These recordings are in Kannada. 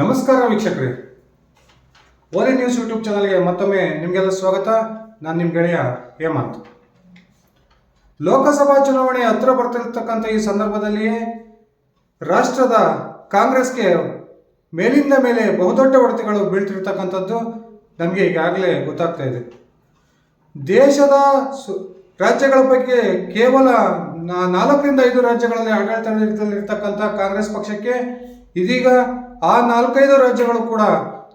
ನಮಸ್ಕಾರ ವೀಕ್ಷಕರೇ. ಓಲಿ ನ್ಯೂಸ್ ಯೂಟ್ಯೂಬ್ ಚಾನಲ್ಗೆ ಮತ್ತೊಮ್ಮೆ ನಿಮಗೆಲ್ಲ ಸ್ವಾಗತ. ನಾನು ನಿಮ್ಮ ಗೆಳೆಯ ಹೇಮಂತ್. ಲೋಕಸಭಾ ಚುನಾವಣೆ ಹತ್ರ ಬರ್ತಿರ್ತಕ್ಕಂಥ ಈ ಸಂದರ್ಭದಲ್ಲಿಯೇ ರಾಷ್ಟ್ರದ ಕಾಂಗ್ರೆಸ್ಗೆ ಮೇಲಿಂದ ಮೇಲೆ ಬಹುದೊಡ್ಡ ಹೊಡೆತಗಳು ಬೀಳ್ತಿರ್ತಕ್ಕಂಥದ್ದು ನಮಗೆ ಈಗಾಗಲೇ ಗೊತ್ತಾಗ್ತಾ ಇದೆ. ದೇಶದ ರಾಜ್ಯಗಳ ಬಗ್ಗೆ ಕೇವಲ ನಾಲ್ಕರಿಂದ ಐದು ರಾಜ್ಯಗಳಲ್ಲಿ ಆಡಳಿತದಲ್ಲಿರ್ತಕ್ಕಂಥ ಕಾಂಗ್ರೆಸ್ ಪಕ್ಷಕ್ಕೆ ಇದೀಗ ಆ ನಾಲ್ಕೈದು ರಾಜ್ಯಗಳು ಕೂಡ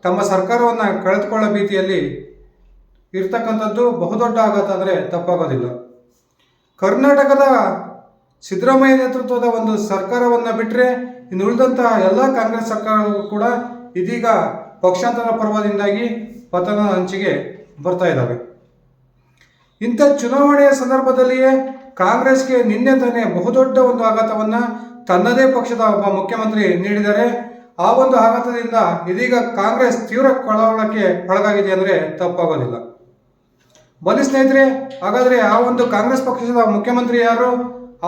ತಮ್ಮ ಸರ್ಕಾರವನ್ನು ಕಳೆದುಕೊಳ್ಳೋ ಭೀತಿಯಲ್ಲಿ ಇರ್ತಕ್ಕಂಥದ್ದು ಬಹುದೊಡ್ಡ ಆಘಾತ ಅಂದರೆ ತಪ್ಪಾಗೋದಿಲ್ಲ. ಕರ್ನಾಟಕದ ಸಿದ್ದರಾಮಯ್ಯ ನೇತೃತ್ವದ ಒಂದು ಸರ್ಕಾರವನ್ನು ಬಿಟ್ಟರೆ ಇನ್ನು ಉಳಿದಂತಹ ಎಲ್ಲ ಕಾಂಗ್ರೆಸ್ ಸರ್ಕಾರಗಳು ಕೂಡ ಇದೀಗ ಪಕ್ಷಾಂತರ ಪರ್ವದಿಂದಾಗಿ ಪತನ ಹಂಚಿಗೆ ಬರ್ತಾ ಇದ್ದಾವೆ ಇಂಥ ಚುನಾವಣೆಯ ಸಂದರ್ಭದಲ್ಲಿಯೇ ಕಾಂಗ್ರೆಸ್ಗೆ ನಿನ್ನೆ ತಾನೇ ಬಹುದೊಡ್ಡ ಒಂದು ಆಘಾತವನ್ನು ತನ್ನದೇ ಪಕ್ಷದ ಒಬ್ಬ ಮುಖ್ಯಮಂತ್ರಿ ನೀಡಿದರೆ ಆ ಒಂದು ಆಘಾತದಿಂದ ಇದೀಗ ಕಾಂಗ್ರೆಸ್ ತೀವ್ರ ಕಳವಳಕ್ಕೆ ಒಳಗಾಗಿದೆ ಅಂದರೆ ತಪ್ಪಾಗೋದಿಲ್ಲ. ಬನ್ನಿ ಸ್ನೇಹಿತರೆ, ಹಾಗಾದರೆ ಆ ಒಂದು ಕಾಂಗ್ರೆಸ್ ಪಕ್ಷದ ಮುಖ್ಯಮಂತ್ರಿ ಯಾರು?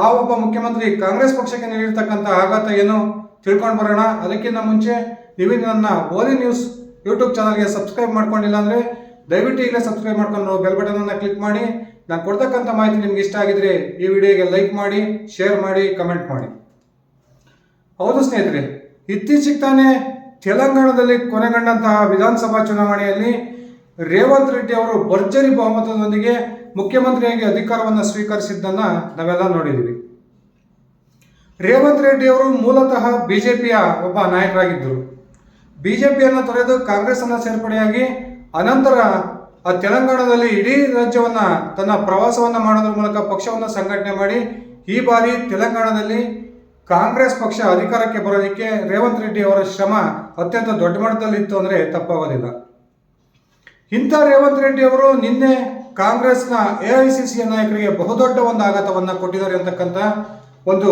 ಆ ಒಬ್ಬ ಮುಖ್ಯಮಂತ್ರಿ ಕಾಂಗ್ರೆಸ್ ಪಕ್ಷಕ್ಕೆ ನೀಡಿರ್ತಕ್ಕಂಥ ಆಘಾತ ಏನು? ತಿಳ್ಕೊಂಡು ಬರೋಣ. ಅದಕ್ಕಿಂತ ಮುಂಚೆ ನೀವು ನನ್ನ ಓಲಿ ನ್ಯೂಸ್ ಯೂಟ್ಯೂಬ್ ಚಾನಲ್ಗೆ ಸಬ್ಸ್ಕ್ರೈಬ್ ಮಾಡ್ಕೊಂಡಿಲ್ಲ ಅಂದರೆ ದಯವಿಟ್ಟು ಈಗಲೇ ಸಬ್ಸ್ಕ್ರೈಬ್ ಮಾಡ್ಕೊಂಡು ಬೆಲ್ ಬಟನನ್ನು ಕ್ಲಿಕ್ ಮಾಡಿ. ನಾನು ಕೊಡ್ತಕ್ಕಂಥ ಮಾಹಿತಿ ನಿಮ್ಗೆ ಇಷ್ಟ ಆಗಿದ್ರೆ ಈ ವಿಡಿಯೋಗೆ ಲೈಕ್ ಮಾಡಿ, ಶೇರ್ ಮಾಡಿ, ಕಮೆಂಟ್ ಮಾಡಿ. ಹೌದು ಸ್ನೇಹಿತರೆ ಇತ್ತೀಚೆಗೆ ತಾನೇ ತೆಲಂಗಾಣದಲ್ಲಿ ಕೊನೆಗೊಂಡಂತಹ ವಿಧಾನಸಭಾ ಚುನಾವಣೆಯಲ್ಲಿ ರೇವಂತ್ ರೆಡ್ಡಿ ಅವರು ಭರ್ಜರಿ ಬಹುಮತದೊಂದಿಗೆ ಮುಖ್ಯಮಂತ್ರಿಯಾಗಿ ಅಧಿಕಾರವನ್ನು ಸ್ವೀಕರಿಸಿದ್ದನ್ನು ನಾವೆಲ್ಲ ನೋಡಿದ್ದೀವಿ. ರೇವಂತ್ ರೆಡ್ಡಿ ಅವರು ಮೂಲತಃ ಬಿಜೆಪಿಯ ಒಬ್ಬ ನಾಯಕರಾಗಿದ್ದರು. ಬಿಜೆಪಿಯನ್ನು ತೊರೆದು ಕಾಂಗ್ರೆಸ್ನ ಸೇರ್ಪಡೆಯಾಗಿ ಅನಂತರ ಆ ತೆಲಂಗಾಣದಲ್ಲಿ ಇಡೀ ರಾಜ್ಯವನ್ನು ತನ್ನ ಪ್ರವಾಸವನ್ನು ಮಾಡೋದ್ರ ಮೂಲಕ ಪಕ್ಷವನ್ನು ಸಂಘಟನೆ ಮಾಡಿ ಈ ಬಾರಿ ತೆಲಂಗಾಣದಲ್ಲಿ ಕಾಂಗ್ರೆಸ್ ಪಕ್ಷ ಅಧಿಕಾರಕ್ಕೆ ಬರೋದಕ್ಕೆ ರೇವಂತ್ ರೆಡ್ಡಿ ಅವರ ಶ್ರಮ ಅತ್ಯಂತ ದೊಡ್ಡ ಮಟ್ಟದಲ್ಲಿತ್ತು ಅಂದರೆ ತಪ್ಪಾಗೋದಿಲ್ಲ. ಇಂಥ ರೇವಂತ್ ರೆಡ್ಡಿ ಅವರು ನಿನ್ನೆ ಕಾಂಗ್ರೆಸ್ನ ಎ ಐ ಸಿ ಸಿಯ ನಾಯಕರಿಗೆ ಬಹುದೊಡ್ಡ ಒಂದು ಆಘಾತವನ್ನು ಕೊಟ್ಟಿದ್ದಾರೆ ಅಂತಕ್ಕಂಥ ಒಂದು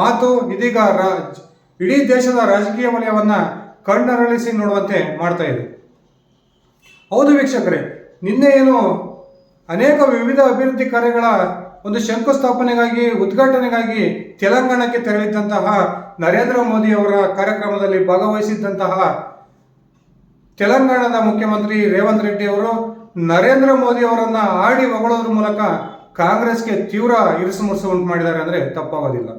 ಮಾತು ಇದೀಗ ರಾಜ್ ಇಡೀ ದೇಶದ ರಾಜಕೀಯ ವಲಯವನ್ನು ಕಣ್ಣರಳಿಸಿ ನೋಡುವಂತೆ ಮಾಡ್ತಾ ಇದೆ. ಹೌದು ವೀಕ್ಷಕರೇ, ನಿನ್ನೆ ಏನು ಅನೇಕ ವಿವಿಧ ಅಭಿವೃದ್ಧಿ ಕಾರ್ಯಗಳ ಒಂದು ಶಂಕುಸ್ಥಾಪನೆಗಾಗಿ, ಉದ್ಘಾಟನೆಗಾಗಿ ತೆಲಂಗಾಣಕ್ಕೆ ತೆರಳಿದ್ದಂತಹ ನರೇಂದ್ರ ಮೋದಿ ಅವರ ಕಾರ್ಯಕ್ರಮದಲ್ಲಿ ಭಾಗವಹಿಸಿದ್ದಂತಹ ತೆಲಂಗಾಣದ ಮುಖ್ಯಮಂತ್ರಿ ರೇವಂತ್ ರೆಡ್ಡಿ ಅವರು ನರೇಂದ್ರ ಮೋದಿ ಅವರನ್ನ ಆಡಿ ಹೊಗಳೋದ್ರ ಮೂಲಕ ಕಾಂಗ್ರೆಸ್ಗೆ ತೀವ್ರ ಇರಿಸು ಮುರಿಸು ಉಂಟು ಮಾಡಿದ್ದಾರೆ ಅಂದರೆ ತಪ್ಪಾಗೋದಿಲ್ಲ.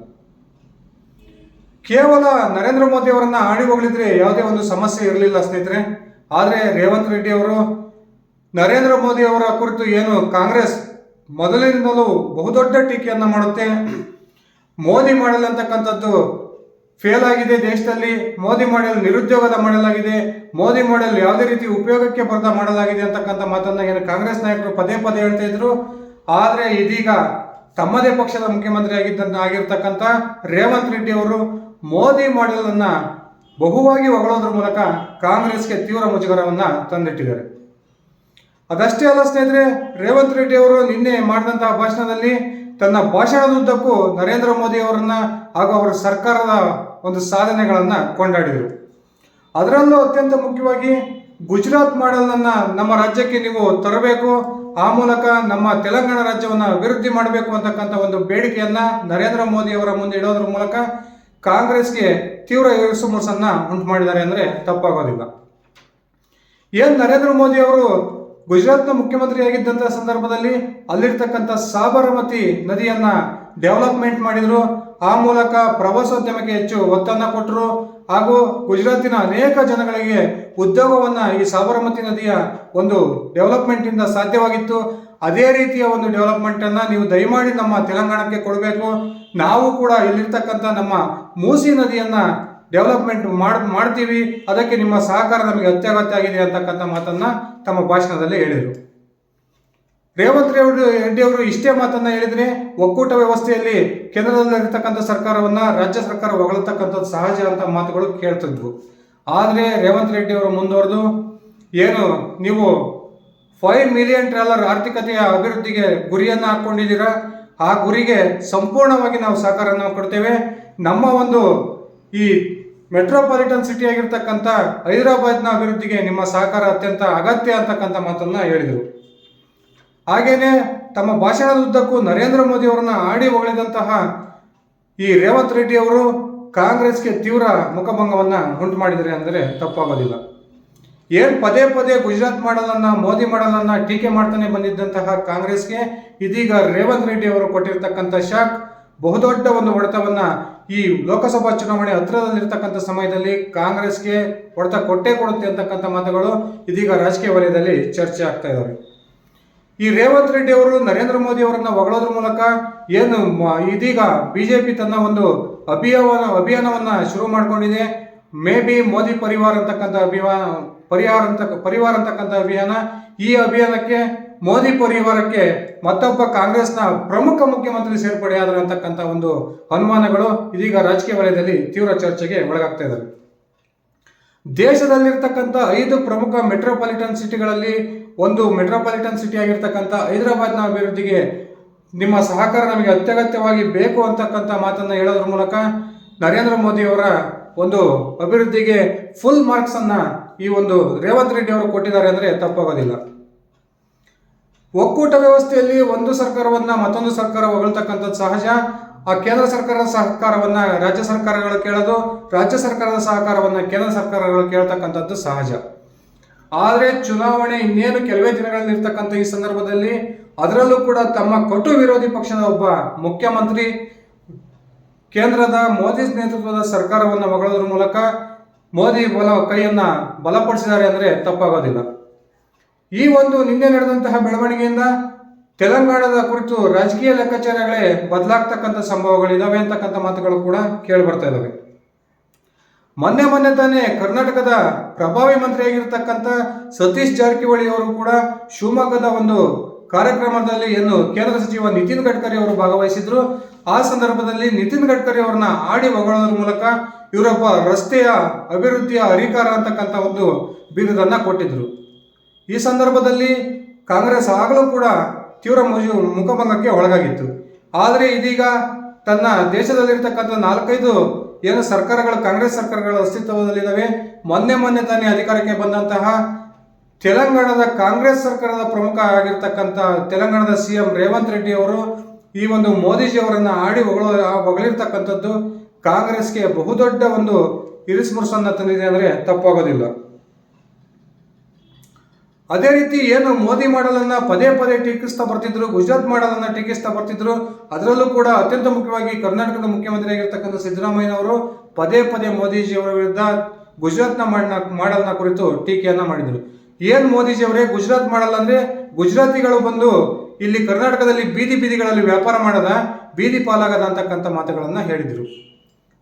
ಕೇವಲ ನರೇಂದ್ರ ಮೋದಿ ಅವರನ್ನ ಆಡಿ ಹೊಗಳಿದ್ರೆ ಯಾವುದೇ ಒಂದು ಸಮಸ್ಯೆ ಇರಲಿಲ್ಲ ಸ್ನೇಹಿತರೆ. ಆದರೆ ರೇವಂತ್ ರೆಡ್ಡಿ ಅವರು, ನರೇಂದ್ರ ಮೋದಿ ಅವರ ಕುರಿತು ಏನು ಕಾಂಗ್ರೆಸ್ ಮೊದಲಿನಿಂದಲೂ ಬಹುದೊಡ್ಡ ಟೀಕೆಯನ್ನು ಮಾಡುತ್ತೆ. ಮೋದಿ ಮಾಡಲ್ ಅಂತಕ್ಕಂಥದ್ದು ಫೇಲ್ ಆಗಿದೆ ದೇಶದಲ್ಲಿ. ಮೋದಿ ಮಾಡೆಲ್ ನಿರುದ್ಯೋಗದ ಮಾಡಲಾಗಿದೆ. ಮೋದಿ ಮಾಡೆಲ್ ಯಾವುದೇ ರೀತಿ ಉಪಯೋಗಕ್ಕೆ ಬರದ ಮಾಡಲಾಗಿದೆ ಅಂತಕ್ಕಂಥ ಮಾತನ್ನ ಏನು ಕಾಂಗ್ರೆಸ್ ನಾಯಕರು ಪದೇ ಪದೇ ಹೇಳ್ತಾ ಇದ್ರು. ಆದರೆ ಇದೀಗ ತಮ್ಮದೇ ಪಕ್ಷದ ಮುಖ್ಯಮಂತ್ರಿ ಆಗಿದ್ದ ಆಗಿರ್ತಕ್ಕಂಥ ರೇವಂತ್ ರೆಡ್ಡಿ ಅವರು ಮೋದಿ ಮಾಡೆಲ್ ಅನ್ನ ಬಹುವಾಗಿ ಹೊಗಳೋದ್ರ ಮೂಲಕ ಕಾಂಗ್ರೆಸ್ಗೆ ತೀವ್ರ ಮುಜುಗರವನ್ನ ತಂದಿಟ್ಟಿದ್ದಾರೆ. ಅದಷ್ಟೇ ಅಲ್ಲ ಸ್ನೇಹಿತರೆ, ರೇವಂತ್ ರೆಡ್ಡಿ ಅವರು ನಿನ್ನೆ ಮಾಡಿದಂತಹ ಭಾಷಣದಲ್ಲಿ ತನ್ನ ಭಾಷಣದುದ್ದಕ್ಕೂ ನರೇಂದ್ರ ಮೋದಿ ಅವರನ್ನ ಹಾಗೂ ಅವರ ಸರ್ಕಾರದ ಒಂದು ಸಾಧನೆಗಳನ್ನು ಕೊಂಡಾಡಿದರು. ಅದರಲ್ಲೂ ಅತ್ಯಂತ ಮುಖ್ಯವಾಗಿ ಗುಜರಾತ್ ಮಾಡೆಲ್ನ ನಮ್ಮ ರಾಜ್ಯಕ್ಕೆ ನೀವು ತರಬೇಕು, ಆ ಮೂಲಕ ನಮ್ಮ ತೆಲಂಗಾಣ ರಾಜ್ಯವನ್ನು ಅಭಿವೃದ್ಧಿ ಮಾಡಬೇಕು ಅಂತಕ್ಕಂಥ ಒಂದು ಬೇಡಿಕೆಯನ್ನು ನರೇಂದ್ರ ಮೋದಿ ಅವರ ಮುಂದೆ ಇಡೋದ್ರ ಮೂಲಕ ಕಾಂಗ್ರೆಸ್ಗೆ ತೀವ್ರ ಇರಿಸು ಮುರುಸನ್ನ ಉಂಟು ಮಾಡಿದ್ದಾರೆ ಅಂದರೆ ತಪ್ಪಾಗೋದಿಲ್ಲ. ಏನು ನರೇಂದ್ರ ಮೋದಿ ಅವರು ಗುಜರಾತ್ನ ಮುಖ್ಯಮಂತ್ರಿ ಆಗಿದ್ದಂಥ ಸಂದರ್ಭದಲ್ಲಿ ಅಲ್ಲಿರ್ತಕ್ಕಂಥ ಸಾಬರಮತಿ ನದಿಯನ್ನ ಡೆವಲಪ್ಮೆಂಟ್ ಮಾಡಿದ್ರು. ಆ ಮೂಲಕ ಪ್ರವಾಸೋದ್ಯಮಕ್ಕೆ ಹೆಚ್ಚು ಒತ್ತನ್ನು ಕೊಟ್ಟರು ಹಾಗೂ ಗುಜರಾತಿನ ಅನೇಕ ಜನಗಳಿಗೆ ಉದ್ಯೋಗವನ್ನ ಈ ಸಾಬರಮತಿ ನದಿಯ ಒಂದು ಡೆವಲಪ್ಮೆಂಟ್ ಇಂದ ಸಾಧ್ಯವಾಗಿತ್ತು. ಅದೇ ರೀತಿಯ ಒಂದು ಡೆವಲಪ್ಮೆಂಟ್ ಅನ್ನ ನೀವು ದಯಮಾಡಿ ನಮ್ಮ ತೆಲಂಗಾಣಕ್ಕೆ ಕೊಡಬೇಕು. ನಾವು ಕೂಡ ಇಲ್ಲಿರ್ತಕ್ಕಂಥ ನಮ್ಮ ಮೂಸಿ ನದಿಯನ್ನ ಡೆವಲಪ್ಮೆಂಟ್ ಮಾಡ್, ಮಾಡ್ತೀವಿ, ಅದಕ್ಕೆ ನಿಮ್ಮ ಸಹಕಾರ ನಮಗೆ ಅತ್ಯಗತ್ಯ ಆಗಿದೆ ಅಂತಕ್ಕಂಥ ಮಾತನ್ನ ತಮ್ಮ ಭಾಷಣದಲ್ಲಿ ಹೇಳಿದರು. ರೇವಂತ್ ರೆಡ್ಡಿ ಅವರು ಇಷ್ಟೇ ಮಾತನ್ನ ಹೇಳಿದರೆ ಒಕ್ಕೂಟ ವ್ಯವಸ್ಥೆಯಲ್ಲಿ ಕೇಂದ್ರದಲ್ಲಿರ್ತಕ್ಕಂಥ ಸರ್ಕಾರವನ್ನ ರಾಜ್ಯ ಸರ್ಕಾರ ಹೊಗಳತಕ್ಕಂಥದ್ದು ಸಹಜ ಅಂತ ಮಾತುಗಳು ಕೇಳ್ತಿದ್ವು. ಆದರೆ ರೇವಂತ್ ರೆಡ್ಡಿ ಅವರು ಮುಂದುವರೆದು, ಏನು ನೀವು ಫೈವ್ ಮಿಲಿಯನ್ ಡಾಲರ್ ಆರ್ಥಿಕತೆಯ ಅಭಿವೃದ್ಧಿಗೆ ಗುರಿಯನ್ನು ಹಾಕ್ಕೊಂಡಿದ್ದೀರಾ ಆ ಗುರಿಗೆ ಸಂಪೂರ್ಣವಾಗಿ ನಾವು ಸಹಕಾರವನ್ನು ಕೊಡ್ತೇವೆ. ನಮ್ಮ ಒಂದು ಈ ಮೆಟ್ರೋಪಾಲಿಟನ್ ಸಿಟಿ ಆಗಿರ್ತಕ್ಕಂಥ ಹೈದರಾಬಾದ್ನ ಅಭಿವೃದ್ಧಿಗೆ ನಿಮ್ಮ ಸಹಕಾರ ಅತ್ಯಂತ ಅಗತ್ಯ ಅಂತಕ್ಕಂಥ ಮಾತನ್ನ ಹೇಳಿದರು. ಹಾಗೇನೆ ತಮ್ಮ ಭಾಷಣದ ಉದ್ದಕ್ಕೂ ನರೇಂದ್ರ ಮೋದಿ ಅವರನ್ನ ಆಡಿ ಹೊಗಳಿದಂತಹ ಈ ರೇವಂತ್ ರೆಡ್ಡಿ ಅವರು ಕಾಂಗ್ರೆಸ್ಗೆ ತೀವ್ರ ಮುಖಭಂಗವನ್ನು ಉಂಟು ಮಾಡಿದರೆ ಅಂದರೆ ತಪ್ಪಾಗೋದಿಲ್ಲ. ಏನ್ ಪದೇ ಪದೇ ಗುಜರಾತ್ ಮಾಡಲನ್ನ, ಮೋದಿ ಮಾಡಲನ್ನ ಟೀಕೆ ಮಾಡ್ತಾನೆ ಬಂದಿದ್ದಂತಹ ಕಾಂಗ್ರೆಸ್ಗೆ ಇದೀಗ ರೇವಂತ್ ರೆಡ್ಡಿ ಅವರು ಕೊಟ್ಟಿರ್ತಕ್ಕಂಥ ಶಾಕ್ ಬಹುದೊಡ್ಡ ಒಂದು ಹೊಡೆತವನ್ನ ಈ ಲೋಕಸಭಾ ಚುನಾವಣೆ ಹತ್ತಿರದಲ್ಲಿರ್ತಕ್ಕಂಥ ಸಮಯದಲ್ಲಿ ಕಾಂಗ್ರೆಸ್ಗೆ ಹೊಡೆತ ಕೊಟ್ಟೇ ಕೊಡುತ್ತೆ ಅಂತಕ್ಕಂಥ ಮಾತುಗಳು ಇದೀಗ ರಾಜಕೀಯ ವಲಯದಲ್ಲಿ ಚರ್ಚೆ ಆಗ್ತಾ ಇದ್ದಾವೆ ಈ ರೇವಂತ್ ರೆಡ್ಡಿ ಅವರು, ನರೇಂದ್ರ ಮೋದಿ ಅವರನ್ನ ಹೊಗಳೋದ್ರ ಮೂಲಕ ಏನು ಇದೀಗ ಬಿಜೆಪಿ ತನ್ನ ಒಂದು ಅಭಿಯಾನ ಅಭಿಯಾನವನ್ನ ಶುರು ಮಾಡ್ಕೊಂಡಿದೆ. ಮೇ ಬಿ ಮೋದಿ ಪರಿವಾರ ಅಂತಕ್ಕಂಥ ಅಭಿಯಾನ ಪರಿಹಾರ ಅಂತ ಪರಿವಾರ ಅಂತಕ್ಕಂಥ ಅಭಿಯಾನ, ಈ ಅಭಿಯಾನಕ್ಕೆ ಮೋದಿ ಪರಿವಾರಕ್ಕೆ ಮತ್ತೊಬ್ಬ ಕಾಂಗ್ರೆಸ್ನ ಪ್ರಮುಖ ಮುಖ್ಯಮಂತ್ರಿ ಸೇರ್ಪಡೆಯಾದರು ಅಂತಕ್ಕಂಥ ಒಂದು ಅನುಮಾನಗಳು ಇದೀಗ ರಾಜಕೀಯ ವಲಯದಲ್ಲಿ ತೀವ್ರ ಚರ್ಚೆಗೆ ಒಳಗಾಗ್ತಾ ಇದ್ದಾರೆ ದೇಶದಲ್ಲಿರ್ತಕ್ಕಂಥ ಐದು ಪ್ರಮುಖ ಮೆಟ್ರೋಪಾಲಿಟನ್ ಸಿಟಿಗಳಲ್ಲಿ ಒಂದು ಮೆಟ್ರೋಪಾಲಿಟನ್ ಸಿಟಿ ಆಗಿರ್ತಕ್ಕಂಥ ಹೈದರಾಬಾದ್ನ ಅಭಿವೃದ್ಧಿಗೆ ನಿಮ್ಮ ಸಹಕಾರ ನಮಗೆ ಅತ್ಯಗತ್ಯವಾಗಿ ಬೇಕು ಅಂತಕ್ಕಂಥ ಮಾತನ್ನು ಹೇಳೋದ್ರ ಮೂಲಕ ನರೇಂದ್ರ ಮೋದಿ ಅವರ ಒಂದು ಅಭಿವೃದ್ಧಿಗೆ ಫುಲ್ ಮಾರ್ಕ್ಸ್ ಅನ್ನ ಈ ಒಂದು ರೇವಂತ್ ರೆಡ್ಡಿ ಅವರು ಕೊಟ್ಟಿದ್ದಾರೆ ಅಂದರೆ ತಪ್ಪಾಗೋದಿಲ್ಲ. ಒಕ್ಕೂಟ ವ್ಯವಸ್ಥೆಯಲ್ಲಿ ಒಂದು ಸರ್ಕಾರವನ್ನ ಮತ್ತೊಂದು ಸರ್ಕಾರ ಹೊಗಳ್ತಕ್ಕಂಥದ್ದು ಸಹಜ. ಆ ಕೇಂದ್ರ ಸರ್ಕಾರದ ಸಹಕಾರವನ್ನ ರಾಜ್ಯ ಸರ್ಕಾರಗಳು ಕೇಳೋದು, ರಾಜ್ಯ ಸರ್ಕಾರದ ಸಹಕಾರವನ್ನ ಕೇಂದ್ರ ಸರ್ಕಾರಗಳು ಕೇಳ್ತಕ್ಕಂಥದ್ದು ಸಹಜ. ಆದರೆ ಚುನಾವಣೆ ಇನ್ನೇನು ಕೆಲವೇ ದಿನಗಳಲ್ಲಿ ಇರ್ತಕ್ಕಂಥ ಈ ಸಂದರ್ಭದಲ್ಲಿ ಅದರಲ್ಲೂ ಕೂಡ ತಮ್ಮ ಕಟು ವಿರೋಧಿ ಪಕ್ಷದ ಒಬ್ಬ ಮುಖ್ಯಮಂತ್ರಿ ಕೇಂದ್ರದ ಮೋದಿ ನೇತೃತ್ವದ ಸರ್ಕಾರವನ್ನು ಹೊಗಳೋದ್ರ ಮೂಲಕ ಮೋದಿ ಬಲ ಕೈಯನ್ನ ಬಲಪಡಿಸಿದ್ದಾರೆ ಅಂದರೆ ತಪ್ಪಾಗೋದಿಲ್ಲ. ಈ ಒಂದು ನಿನ್ನೆ ನಡೆದಂತಹ ಬೆಳವಣಿಗೆಯಿಂದ ತೆಲಂಗಾಣದ ಕುರಿತು ರಾಜಕೀಯ ಲೆಕ್ಕಾಚಾರಗಳೇ ಬದಲಾಗ್ತಕ್ಕಂಥ ಸಂಭವಗಳಿದಾವೆ ಅಂತಕ್ಕಂಥ ಮಾತುಗಳು ಕೂಡ ಕೇಳಿ ಬರ್ತಾ ಇದಾವೆ. ಮೊನ್ನೆ ಮೊನ್ನೆ ತಾನೇ ಕರ್ನಾಟಕದ ಪ್ರಭಾವಿ ಮಂತ್ರಿಯಾಗಿರ್ತಕ್ಕಂಥ ಸತೀಶ್ ಜಾರಕಿಹೊಳಿ ಅವರು ಕೂಡ ಶಿವಮೊಗ್ಗದ ಒಂದು ಕಾರ್ಯಕ್ರಮದಲ್ಲಿ ಏನು ಕೇಂದ್ರ ಸಚಿವ ನಿತಿನ್ ಗಡ್ಕರಿ ಅವರು ಭಾಗವಹಿಸಿದ್ರು, ಆ ಸಂದರ್ಭದಲ್ಲಿ ನಿತಿನ್ ಗಡ್ಕರಿ ಅವರನ್ನ ಆಡಿ ಹೊಗಳೋದ್ರ ಮೂಲಕ ಇವರೊಬ್ಬ ರಸ್ತೆಯ ಅಭಿವೃದ್ಧಿಯ ಅಧಿಕಾರ ಅಂತಕ್ಕಂಥ ಒಂದು ಬಿರುದನ್ನು ಕೊಟ್ಟಿದ್ರು. ಈ ಸಂದರ್ಭದಲ್ಲಿ ಕಾಂಗ್ರೆಸ್ ಆಗಲೂ ಕೂಡ ತೀವ್ರ ಮುಜು ಮುಖಭಂಗಕ್ಕೆ ಒಳಗಾಗಿತ್ತು. ಆದರೆ ಇದೀಗ ತನ್ನ ದೇಶದಲ್ಲಿರ್ತಕ್ಕಂಥ ನಾಲ್ಕೈದು ಏನು ಸರ್ಕಾರಗಳು, ಕಾಂಗ್ರೆಸ್ ಸರ್ಕಾರಗಳ ಅಸ್ತಿತ್ವದಲ್ಲಿದ್ದಾವೆ, ಮೊನ್ನೆ ಮೊನ್ನೆ ತಾನೇ ಅಧಿಕಾರಕ್ಕೆ ಬಂದಂತಹ ತೆಲಂಗಾಣದ ಕಾಂಗ್ರೆಸ್ ಸರ್ಕಾರದ ಪ್ರಮುಖ ಆಗಿರ್ತಕ್ಕಂಥ ತೆಲಂಗಾಣದ ಸಿ ಎಂ ರೇವಂತ್ ರೆಡ್ಡಿ ಅವರು ಈ ಒಂದು ಮೋದಿಜಿ ಅವರನ್ನು ಆಡಿ ಹೊಗಳ, ಹೊಗಳಿರ್ತಕ್ಕಂಥದ್ದು ಕಾಂಗ್ರೆಸ್ಗೆ ಬಹುದೊಡ್ಡ ಒಂದು ಇರಿಸ್ಮುರ್ಸನ್ನ ತಂದಿದೆ ಅಂದರೆ ತಪ್ಪಾಗೋದಿಲ್ಲ. ಅದೇ ರೀತಿ ಏನು ಮೋದಿ ಮಾಡಲನ್ನ ಪದೇ ಪದೇ ಟೀಕಿಸ್ತಾ ಬರ್ತಿದ್ರು, ಗುಜರಾತ್ ಮಾಡಲನ್ನ ಟೀಕಿಸ್ತಾ ಬರ್ತಿದ್ರು, ಅದರಲ್ಲೂ ಕೂಡ ಅತ್ಯಂತ ಮುಖ್ಯವಾಗಿ ಕರ್ನಾಟಕದ ಮುಖ್ಯಮಂತ್ರಿ ಆಗಿರ್ತಕ್ಕಂಥ ಸಿದ್ದರಾಮಯ್ಯನವರು ಪದೇ ಪದೇ ಮೋದಿಜಿ ಅವರ ವಿರುದ್ಧ ಗುಜರಾತ್ನ ಮಾಡನ ಮಾಡಲ್ನ ಕುರಿತು ಟೀಕೆಯನ್ನ ಮಾಡಿದರು. ಏನ್ ಮೋದಿಜಿ ಅವರೇ ಗುಜರಾತ್ ಮಾಡಲ್ಲ ಅಂದ್ರೆ ಗುಜರಾತಿಗಳು ಬಂದು ಇಲ್ಲಿ ಕರ್ನಾಟಕದಲ್ಲಿ ಬೀದಿ ಬೀದಿಗಳಲ್ಲಿ ವ್ಯಾಪಾರ ಮಾಡದ, ಬೀದಿ ಪಾಲಾಗದ ಅಂತಕ್ಕಂಥ ಮಾತುಗಳನ್ನ ಹೇಳಿದರು.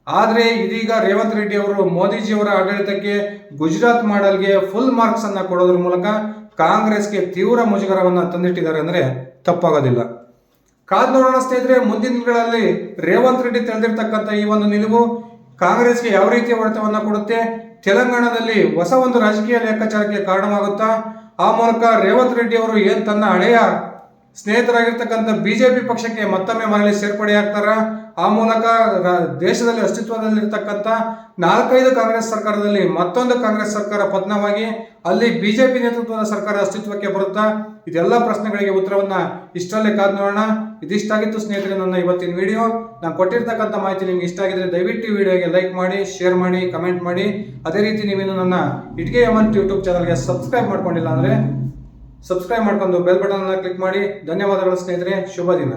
ಆದರೆ ಇದೀಗ ರೇವಂತ್ ರೆಡ್ಡಿ ಅವರು ಮೋದಿಜಿಯವರ ಆಡಳಿತಕ್ಕೆ ಗುಜರಾತ್ ಮಾಡಲ್ಗೆ ಫುಲ್ ಮಾರ್ಕ್ಸ್ ಅನ್ನ ಕೊಡೋದ್ರ ಮೂಲಕ ಕಾಂಗ್ರೆಸ್ಗೆ ತೀವ್ರ ಮುಜುಗರವನ್ನು ತಂದಿಟ್ಟಿದ್ದಾರೆ ಅಂದ್ರೆ ತಪ್ಪಾಗೋದಿಲ್ಲ. ಕಾದ್ ನೋಡೋಣ ಸ್ನೇಹಿತರೆ, ಮುಂದಿನ ದಿನಗಳಲ್ಲಿ ರೇವಂತ್ ರೆಡ್ಡಿ ತೆಳೆದಿರ್ತಕ್ಕಂಥ ಈ ಒಂದು ನಿಲುವು ಕಾಂಗ್ರೆಸ್ಗೆ ಯಾವ ರೀತಿಯ ಹೊಡೆತವನ್ನ ಕೊಡುತ್ತೆ? ತೆಲಂಗಾಣದಲ್ಲಿ ಹೊಸ ಒಂದು ರಾಜಕೀಯ ಲೆಕ್ಕಾಚಾರಕ್ಕೆ ಕಾರಣವಾಗುತ್ತಾ, ಆ ಮೂಲಕ ರೇವಂತ್ ರೆಡ್ಡಿ ಅವರು ಏನ್ ತನ್ನ ಹಳೆಯ ಸ್ನೇಹಿತರಾಗಿರ್ತಕ್ಕಂಥ ಬಿಜೆಪಿ ಪಕ್ಷಕ್ಕೆ ಮತ್ತೊಮ್ಮೆ ಮರಳಿ ಸೇರ್ಪಡೆಯಾಗ್ತಾರ? ಆ ಮೂಲಕ ದೇಶದಲ್ಲಿ ಅಸ್ತಿತ್ವದಲ್ಲಿರ್ತಕ್ಕಂಥ ನಾಲ್ಕೈದು ಕಾಂಗ್ರೆಸ್ ಸರ್ಕಾರದಲ್ಲಿ ಮತ್ತೊಂದು ಕಾಂಗ್ರೆಸ್ ಸರ್ಕಾರ ಪತನವಾಗಿ ಅಲ್ಲಿ ಬಿಜೆಪಿ ನೇತೃತ್ವದ ಸರ್ಕಾರ ಅಸ್ತಿತ್ವಕ್ಕೆ ಬರುತ್ತಾ? ಇದೆಲ್ಲ ಪ್ರಶ್ನೆಗಳಿಗೆ ಉತ್ತರವನ್ನ ಇಷ್ಟರಲ್ಲೇ ಕಾದ್ ನೋಡೋಣ. ಇದಿಷ್ಟಾಗಿತ್ತು ಸ್ನೇಹಿತರೆ ನನ್ನ ಇವತ್ತಿನ ವಿಡಿಯೋ. ನಾನು ಕೊಟ್ಟಿರ್ತಕ್ಕಂಥ ಮಾಹಿತಿ ನಿಮ್ಗೆ ಇಷ್ಟ ಆಗಿದ್ರೆ ದಯವಿಟ್ಟು ಈ ವಿಡಿಯೋಗೆ ಲೈಕ್ ಮಾಡಿ, ಶೇರ್ ಮಾಡಿ, ಕಮೆಂಟ್ ಮಾಡಿ. ಅದೇ ರೀತಿ ನೀವೇನು ನನ್ನ ಇಟ್ಗೆ ಯಮನ್ ಯೂಟ್ಯೂಬ್ ಚಾನಲ್ಗೆ ಸಬ್ಸ್ಕ್ರೈಬ್ ಮಾಡ್ಕೊಂಡಿಲ್ಲ ಅಂದ್ರೆ ಸಬ್ಸ್ಕ್ರೈಬ್ ಮಾಡ್ಕೊಂಡು ಬೆಲ್ ಬಟನ್ ಕ್ಲಿಕ್ ಮಾಡಿ. ಧನ್ಯವಾದಗಳು ಸ್ನೇಹಿತರೆ. ಶುಭ ದಿನ.